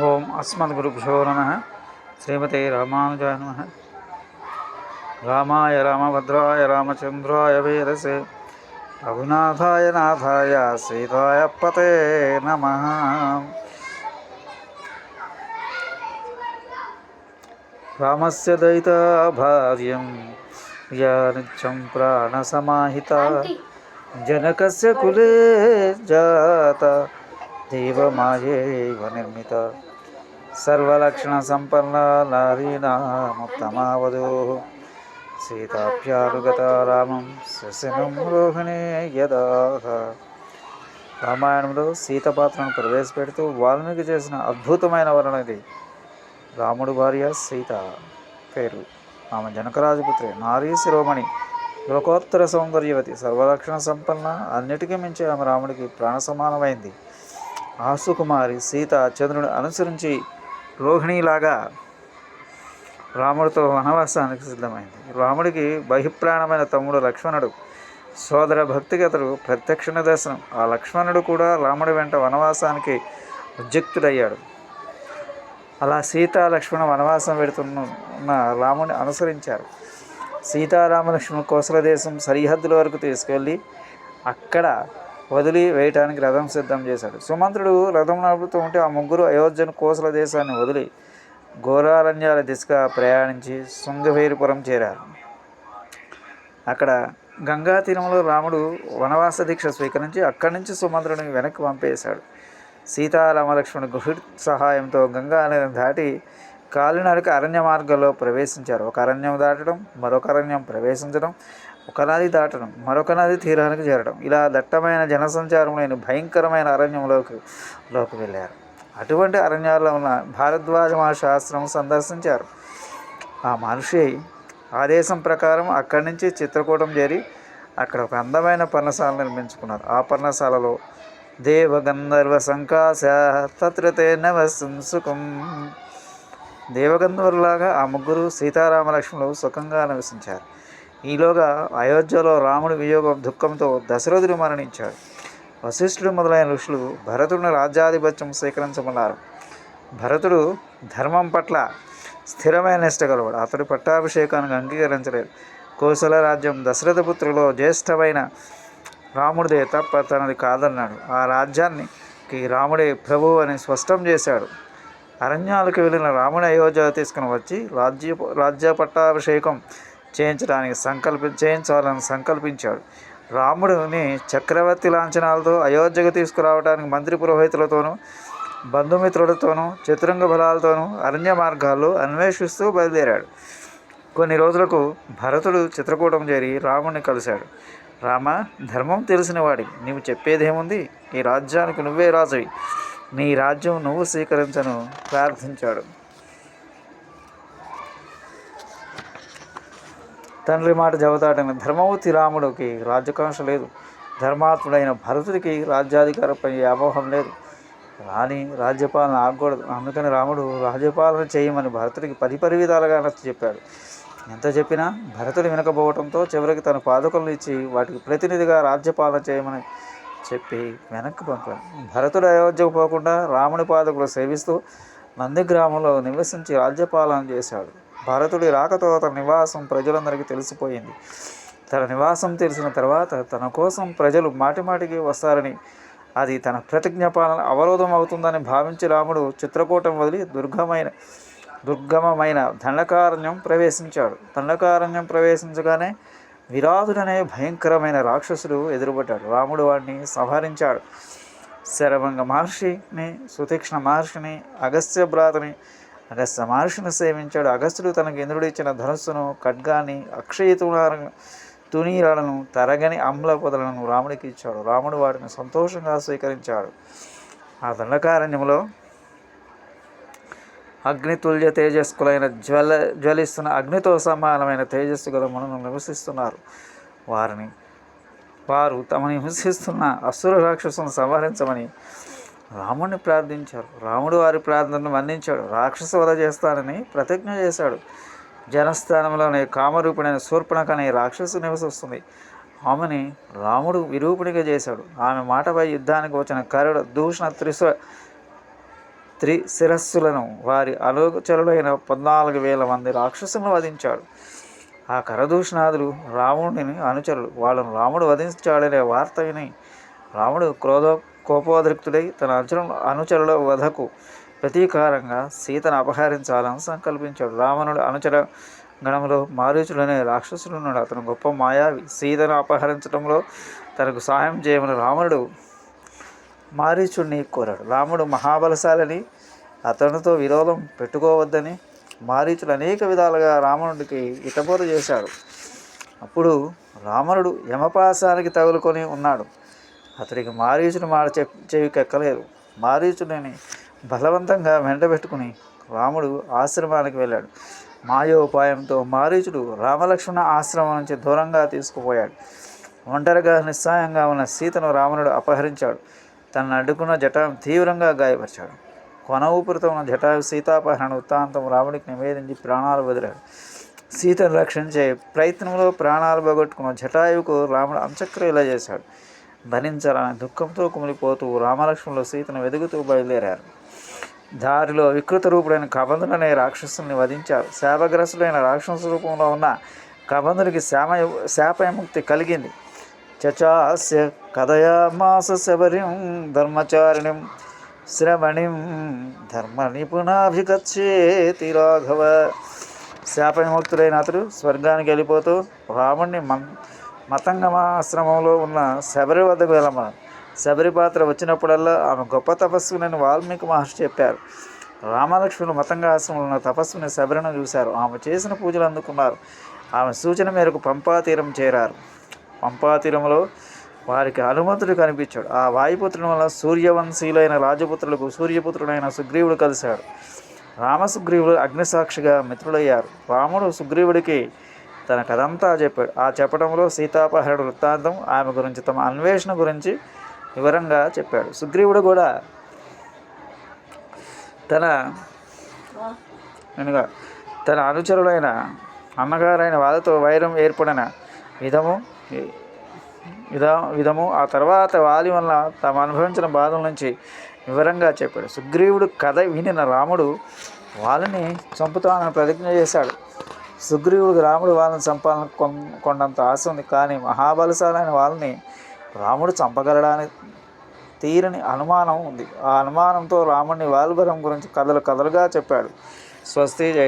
ओम अस्मद्गुरुभ्यो नमः। श्रीमते रामानुजाय नमः। रामाय रामभद्राय रामचन्द्राय वेदसे। रघुनाथाय नाथाय सीताय पते नमः। रामस्य दयिता भार्यं नित्यं प्राणसमाहिता। जनकस्य कुले जाता। దేవమాయేవ నిర్మిత సర్వలక్షణ సంపన్న నారీణాముత్తమావధూ సీతాభ్యాలుగత రామం శశనం రోహిణే యదాహ. రామాయణంలో సీత పాత్రను ప్రవేశపెడుతూ వాల్మీకి చేసిన అద్భుతమైన వర్ణన ఇది. రాముడు భార్య సీత పేరు. ఆమె జనకరాజపుత్రి నారీ శిరోమణి లోకోత్తర సౌందర్యవతి సర్వలక్షణ సంపన్న అన్నిటికీ మించి ఆమె రాముడికి ప్రాణ సమానమైంది ఆసుకుమారి సీత చంద్రుని అనుసరించి రోహిణిలాగా రాముడితో వనవాసానికి సిద్ధమైంది. రాముడికి బహిప్రాణమైన తమ్ముడు లక్ష్మణుడు. సోదర భక్తిగతుడు ప్రత్యక్షణ ప్రత్యక్ష నిదర్శనం ఆ లక్ష్మణుడు కూడా రాముడి వెంట వనవాసానికి ఉద్యుక్తుడయ్యాడు. అలా సీతా లక్ష్మణ వనవాసం పెడుతున్న రాముని అనుసరించారు. సీతారామలక్ష్మణ కోసల దేశం సరిహద్దుల వరకు తీసుకెళ్ళి అక్కడ వదిలి వేయటానికి రథం సిద్ధం చేశాడు. సుమంత్రుడు రథం నడుపుతూ ఉంటే ఆ ముగ్గురు అయోధ్యను కోసల దేశాన్ని వదిలి ఘోరారణ్యాల దిశగా ప్రయాణించి శృంగవేరిపురం చేరారు. అక్కడ గంగా తీరంలో రాముడు వనవాస దీక్ష స్వీకరించి అక్కడి నుంచి సుమంత్రుడిని వెనక్కి పంపేశాడు. సీతారామలక్ష్మణుడు గుహుడి సహాయంతో గంగా నదిని దాటి కాలినడక అరణ్య మార్గంలో ప్రవేశించారు. ఒక అరణ్యం దాటడం మరొక అరణ్యం ప్రవేశించడం ఒక నది దాటడం మరొక నది తీరానికి చేరడం. ఇలా దట్టమైన జనసంచారం లేని భయంకరమైన అరణ్యంలోకి లోకి వెళ్ళారు. అటువంటి అరణ్యాల్లో ఉన్న భారద్వాజ మహాశాస్త్రం సందర్శించారు. ఆ మనిషి ఆదేశం ప్రకారం అక్కడి నుంచి చిత్రకూటం చేరి అక్కడ ఒక అందమైన పర్ణశాల నిర్మించుకున్నారు. ఆ పర్ణశాలలో దేవగంధర్వ సంకాశ తత్రతే సుఖం దేవగంధర్వులాగా ఆ ముగ్గురు సీతారామలక్ష్మణులు సుఖంగా నివసించారు. ఈలోగా అయోధ్యలో రాముడి వియోగం దుఃఖంతో దశరథుడు మరణించాడు. వశిష్ఠుడు మొదలైన ఋషులు భరతుడిని రాజ్యాధిపత్యం స్వీకరించమన్నారు. భరతుడు ధర్మం పట్ల స్థిరమైన నిష్ట గలవాడు. అతడు పట్టాభిషేకానికి అంగీకరించలేదు. కోసల రాజ్యం దశరథ పుత్రులో జ్యేష్ఠమైన రాముడిదే తప్ప తనది కాదన్నాడు. ఆ రాజ్యానికి రాముడే ప్రభువు అని స్పష్టం చేశాడు. అరణ్యాలకు వెళ్ళిన రాముని అయోధ్య తీసుకుని వచ్చి రాజ్య రాజ్య పట్టాభిషేకం చేయించడానికి సంకల్పి చేయించాలని సంకల్పించాడు. రాముడిని చక్రవర్తి లాంఛనాలతో అయోధ్యకు తీసుకురావడానికి మంత్రి పురోహితులతోనూ బంధుమిత్రులతోనూ చతురంగ బలాలతోనూ అరణ్య మార్గాల్లో అన్వేషిస్తూ బయలుదేరాడు. కొన్ని రోజులకు భరతుడు చిత్రకూటం చేరి రాముడిని కలిశాడు. రామ ధర్మం తెలిసిన వాడి నీవు చెప్పేదేముంది? ఈ రాజ్యానికి నువ్వే రాజువి. నీ రాజ్యం నువ్వు స్వీకరించను ప్రార్థించాడు. తండ్రి మాట జవదాటిన ధర్మవతి రాముడికి రాజ్యకాంక్ష లేదు. ధర్మాత్ముడైన భరతుడికి రాజ్యాధికారపై వ్యామోహం లేదు. రాణి రాజ్యపాలన ఆగకూడదు. అందుకని రాముడు రాజ్యపాలన చేయమని భరతుడికి పది పది విధాలుగా నచ్చ చెప్పాడు. ఎంత చెప్పినా భరతుడు వినకపోవడంతో చివరికి తన పాదకులను ఇచ్చి వాటికి ప్రతినిధిగా రాజ్యపాలన చేయమని చెప్పి వెనక్కి పంపాడు. భరతుడు అయోధ్యకు పోకుండా రాముని పాదకులు సేవిస్తూ నంది గ్రామంలో నివసించి రాజ్యపాలన చేశాడు. భరతుడి రాకతో తన నివాసం ప్రజలందరికీ తెలిసిపోయింది. తన నివాసం తెలిసిన తర్వాత తన కోసం ప్రజలు మాటిమాటికి వస్తారని అది తన ప్రతిజ్ఞ పాలన అవరోధం అవుతుందని భావించి రాముడు చిత్రకూటం వదిలి దుర్గమైన దుర్గమమైన దండకారణ్యం ప్రవేశించాడు. దండకారణ్యం ప్రవేశించగానే విరాధుడనే భయంకరమైన రాక్షసుడు ఎదురుపడ్డాడు. రాముడు వాడిని సంహరించాడు. శరభంగ మహర్షిని సుతీక్ష్ణ మహర్షిని అగస్త్య భ్రాతని అగస్త్య మహర్షిని సేవించాడు. అగస్త్యుడు తనకు ఇంద్రుడు ఇచ్చిన ధనుస్సును ఖడ్గాన్ని అక్షయ తునీరాలను తరగని అమ్ల పొదలను రాముడికి ఇచ్చాడు. రాముడు వాటిని సంతోషంగా స్వీకరించాడు. ఆ దండకారణ్యంలో అగ్నితుల్య తేజస్కులైన జ్వల జ్వలిస్తున్న అగ్నితో సమానమైన తేజస్సు గల మనులు నివసిస్తున్నారు. వారిని వారు తమని హింసిస్తున్న అసుర రాక్షసును సంహరించమని రాముడిని ప్రార్థించారు. రాముడు వారి ప్రార్థనను మన్నించాడు. రాక్షస వధ చేస్తానని ప్రతిజ్ఞ చేశాడు. జనస్థానంలోనే కామరూపుడైన శూర్పణక అనే రాక్షసు నివసిస్తుంది ఆమెని రాముడు విరూపునిగా చేశాడు. ఆమె మాటపై యుద్ధానికి వచ్చిన కరుడు దూషణ త్రిశ త్రి శిరస్సులను వారి అనుచరులైన పద్నాలుగు వేల మంది రాక్షసులను వధించాడు. ఆ కరదూషణాదులు రాముడిని అనుచరులు. వాళ్ళను రాముడు వధించాడనే వార్త విని రాముడు క్రోధ కోపోద్రిక్తుడై తన అనుచరు అనుచరుల వధకు ప్రతీకారంగా సీతను అపహరించాలని సంకల్పించాడు. రావణుడు అనుచర గణంలో మారీచుడనే రాక్షసుడున్నాడు అతను గొప్ప మాయావి సీతను అపహరించడంలో తనకు సహాయం చేయమని రావణుడు మారీచుడిని కోరాడు. రాముడు మహాబలశాలని అతనితో విరోధం పెట్టుకోవద్దని మారీచుడు అనేక విధాలుగా రావణుడికి ఇటబోధ చేశాడు. అప్పుడు రావణుడు యమపాశానికి తగులుకొని ఉన్నాడు. అతడికి మారీచుని మాట చెవి చెవికెక్కలేదు. మారీచుడిని బలవంతంగా వెంటబెట్టుకుని రాముడు ఆశ్రమానికి వెళ్ళాడు. మాయోపాయంతో మారీచుడు రామలక్ష్మణ ఆశ్రమం నుంచి దూరంగా తీసుకుపోయాడు. ఒంటరిగా నిస్సాయంగా ఉన్న సీతను రావణుడు అపహరించాడు. తనను అడ్డుకున్న జటాం తీవ్రంగా గాయపరిచాడు. కొన ఊపిరితో ఉన్న జటాయు సీతాపహరణ వృత్తాంతం రాముడికి నివేదించి ప్రాణాలు వదిలాడు. సీతను రక్షించే ప్రయత్నంలో ప్రాణాలు పోగొట్టుకున్న జటాయువుకు రాముడు అంత్యక్రియలా చేశాడు. భరించాలని దుఃఖంతో కుమిలిపోతూ రామలక్ష్మణులు సీతను వెదుగుతూ బయలుదేరారు. దారిలో వికృత రూపుడైన కబంధుడనే రాక్షసుని వధించారు. శాపగ్రస్తుడైన రాక్షస రూపంలో ఉన్న కబంధుడికి శామ శాపయముక్తి కలిగింది. చచాస్య కథయామాస శబరిం ధర్మచారిణిం శ్రవణిం ధర్మ నిపుణాభిగచ్చేతి రాఘవ. శాపవిముక్తుడైన అతడు స్వర్గానికి వెళ్ళిపోతూ రాముణ్ణి మం మతంగమాశ్రమంలో ఉన్న శబరి వద్దకు వెళ్ళమని శబరి పాత్ర వచ్చినప్పుడల్లా ఆమె గొప్ప తపస్సునని వాల్మీకి మహర్షి చెప్పారు. రామలక్ష్మణులు మతంగా ఆశ్రమంలో ఉన్న తపస్సుని శబరిని చూశారు. ఆమె చేసిన పూజలు అందుకున్నారు. ఆమె సూచన మేరకు పంపాతీరం చేరారు. పంపాతీరంలో వారికి హనుమంతుడు కనిపించాడు. ఆ వాయుపుత్రుని వల్ల సూర్యవంశీయులైన రాజపుత్రులకు సూర్యపుత్రుడైన సుగ్రీవుడు కలిశాడు. రామసుగ్రీవుడు అగ్నిసాక్షిగా మిత్రులయ్యారు. రాముడు సుగ్రీవుడికి తన కథంతా చెప్పాడు. ఆ చెప్పడంలో సీతాపహరుడు వృత్తాంతం ఆమె గురించి తమ అన్వేషణ గురించి వివరంగా చెప్పాడు. సుగ్రీవుడు కూడా తన వెనుక తన అనుచరులైన అన్నగారైన వాళ్ళతో వైరం ఏర్పడిన విధము విధ విధము ఆ తర్వాత వాలి వల్ల తాము అనుభవించిన బాధల నుంచి వివరంగా చెప్పాడు. సుగ్రీవుడు కథ వినిన రాముడు వాళ్ళని చంపుతానని ప్రతిజ్ఞ చేశాడు. సుగ్రీవుడికి రాముడు వాళ్ళని చంపాలని కొండంత ఆశ ఉంది. కానీ మహాబలశాలైన వాళ్ళని రాముడు చంపగలడానికి తీరని అనుమానం ఉంది. ఆ అనుమానంతో రాముడిని వాల్బరం గురించి కథలు కథలుగా చెప్పాడు. స్వస్తి జై